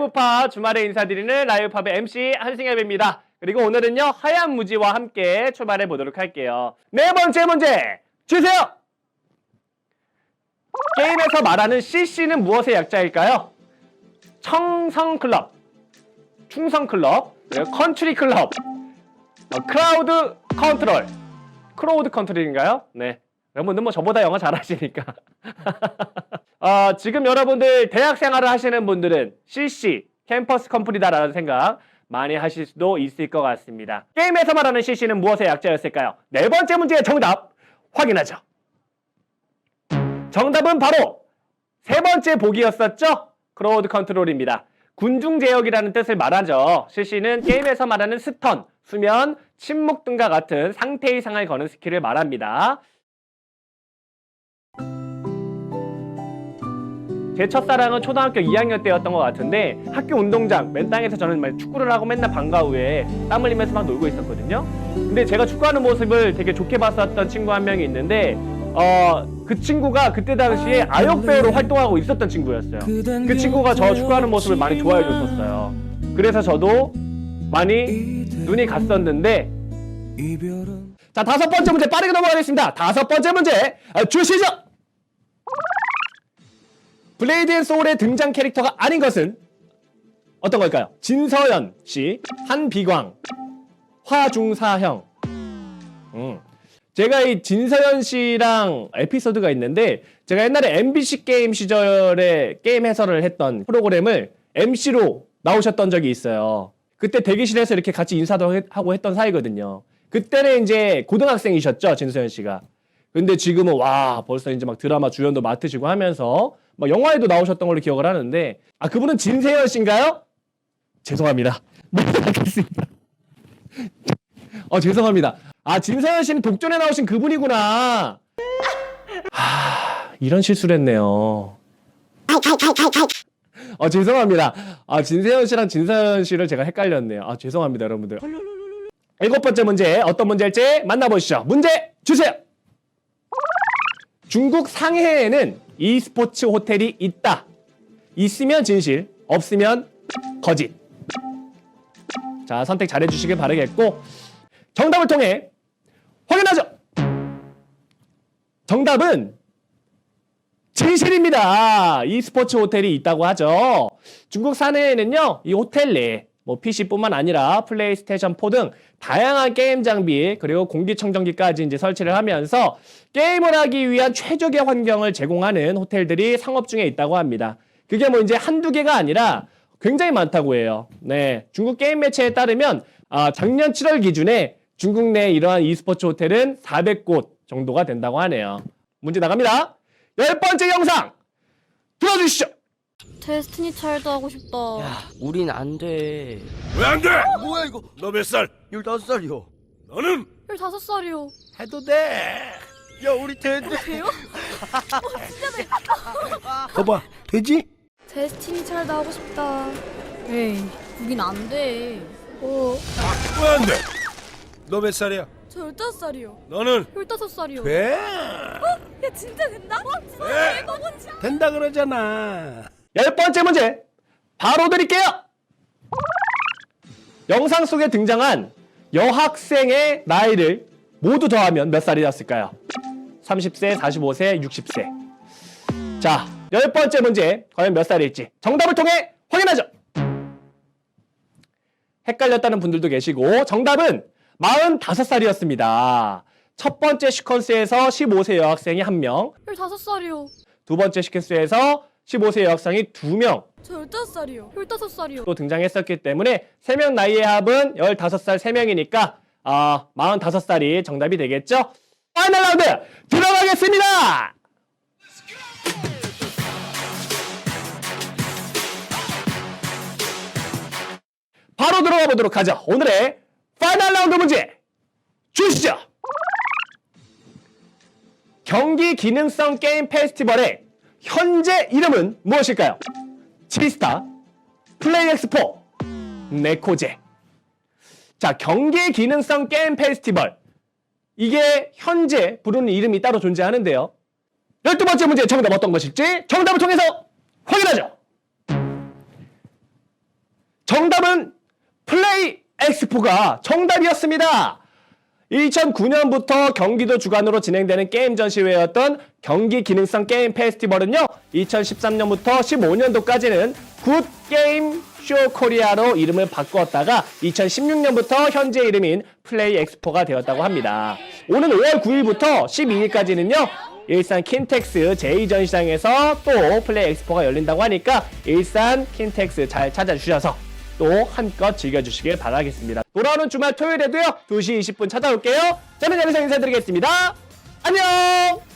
라이브팝 주말에 인사드리는 라이브팝의 MC 한승엽입니다. 그리고 오늘은요 하얀 무지와 함께 출발해 보도록 할게요. 네 번째 문제 주세요. 게임에서 말하는 CC는 무엇의 약자일까요? 청성클럽, 충성클럽, 컨트리클럽, 어, 크라우드 컨트롤, 크로우드 컨트롤인가요? 네. 여러분들 뭐 저보다 영어 잘하시니까. 어, 지금 여러분들 대학 생활을 하시는 분들은 CC, 캠퍼스 컴플리다라는 생각 많이 하실 수도 있을 것 같습니다. 게임에서 말하는 CC는 무엇의 약자였을까요? 네 번째 문제의 정답 확인하죠. 정답은 바로 세 번째 보기였었죠? 크로우드 컨트롤입니다. 군중 제역이라는 뜻을 말하죠. CC는 게임에서 말하는 스턴, 수면, 침묵 등과 같은 상태 이상을 거는 스킬을 말합니다. 제 첫사랑은 초등학교 2학년 때였던 것 같은데 학교 운동장 맨 땅에서 저는 막 축구를 하고 맨날 방과 후에 땀 흘리면서 막 놀고 있었거든요. 근데 제가 축구하는 모습을 되게 좋게 봤었던 친구 한 명이 있는데 어 그 친구가 그때 당시에 아역 배우로 활동하고 있었던 친구였어요. 그 친구가 저 축구하는 모습을 많이 좋아해 줬었어요. 그래서 저도 많이 눈이 갔었는데 자 다섯 번째 문제 빠르게 넘어가겠습니다. 다섯 번째 문제 아, 주시죠. 블레이드 앤 소울의 등장 캐릭터가 아닌 것은 어떤 걸까요? 진서연 씨, 한비광, 화중사형. 음. 제가 이 진서연 씨랑 에피소드가 있는데 제가 옛날에 MBC 게임 시절에 게임 해설을 했던 프로그램을 MC로 나오셨던 적이 있어요. 그때 대기실에서 이렇게 같이 인사도 해- 하고 했던 사이거든요. 그때는 이제 고등학생이셨죠, 진서연 씨가. 근데 지금은 와 벌써 이제 막 드라마 주연도 맡으시고 하면서 막 영화에도 나오셨던 걸로 기억을 하는데 아 그분은 진세현 씨인가요? 죄송합니다. 못 하겠습니다. 어 죄송합니다. 아 진세현 씨는 독전에 나오신 그분이구나. 하 이런 실수를 했네요. 어 죄송합니다. 아 진세현 씨랑 진세현 씨를 제가 헷갈렸네요. 아 죄송합니다 여러분들. 일곱 번째 문제 어떤 문제일지 만나보시죠. 문제 주세요. 중국 상해에는 e스포츠 호텔이 있다. 있으면 진실, 없으면 거짓. 자, 선택 잘해 주시길 바라겠고 정답을 통해 확인하죠. 정답은 진실입니다. e스포츠 호텔이 있다고 하죠. 중국 상해에는요, 이 호텔 내에 뭐 PC뿐만 아니라 플레이스테이션 4 등 다양한 게임 장비 그리고 공기청정기까지 이제 설치를 하면서 게임을 하기 위한 최적의 환경을 제공하는 호텔들이 상업 중에 있다고 합니다. 그게 뭐 이제 한두 개가 아니라 굉장히 많다고 해요. 네. 중국 게임 매체에 따르면 아, 작년 7월 기준에 중국 내 이러한 e스포츠 호텔은 400곳 정도가 된다고 하네요. 문제 나갑니다. 열 번째 영상 들어주시죠. 데스티니 차일드 하고 싶다. 야, 우린 안 돼. 왜 안 돼? 뭐야 이거? 너 몇 살? 15살이요. 너는 15살이요. 해도 돼. 야 우리 되는데. 돼요? 거봐, 되지? 데스티니 차일드 하고 싶다. 에이, 우린 안 돼. 어, 왜안 돼? 너 몇 살이야? 저 15살이요. 너는 15살이요. 돼. 야, 진짜 된다? 와, 진짜 돼. 진짜. 된다 그러잖아. 열 번째 문제 바로 드릴게요. 영상 속에 등장한 여학생의 나이를 모두 더하면 몇 살이 났을까요? 30세, 45세, 60세. 자, 열 번째 문제 과연 몇 살일지 정답을 통해 확인하죠. 헷갈렸다는 분들도 계시고 정답은 45살이었습니다. 첫 번째 시퀀스에서 15세 여학생이 1명, 15살이요. 두 번째 시퀀스에서 15세 여학생이 2명 저 15살이요. 15살이요. 또 등장했었기 때문에 3명 나이의 합은 15살 3명이니까 아, 45살이 정답이 되겠죠? 파이널 라운드 들어가겠습니다! 바로 들어가 보도록 하죠. 오늘의 파이널 라운드 문제 주시죠. 경기 기능성 게임 페스티벌의 현재 이름은 무엇일까요? 치스타, 플레이 엑스포, 네코제. 자, 경기 기능성 게임 페스티벌. 이게 현재 부르는 이름이 따로 존재하는데요. 열두 번째 문제 정답 어떤 것일지 정답을 통해서 확인하죠. 정답은 플레이 엑스포가 정답이었습니다. 2009년부터 경기도 주관으로 진행되는 게임 전시회였던 경기 기능성 게임 페스티벌은요, 2013년부터 15년도까지는 굿 게임 쇼 코리아로 이름을 바꾸었다가 2016년부터 현재 이름인 플레이 엑스포가 되었다고 합니다. 오는 5월 9일부터 12일까지는요, 일산 킨텍스 제2전시장에서 또 플레이 엑스포가 열린다고 하니까 일산 킨텍스 잘 찾아주셔서 또 한껏 즐겨주시길 바라겠습니다. 돌아오는 주말 토요일에도요, 2시 20분 찾아올게요. 저는 여기서 인사드리겠습니다. 안녕!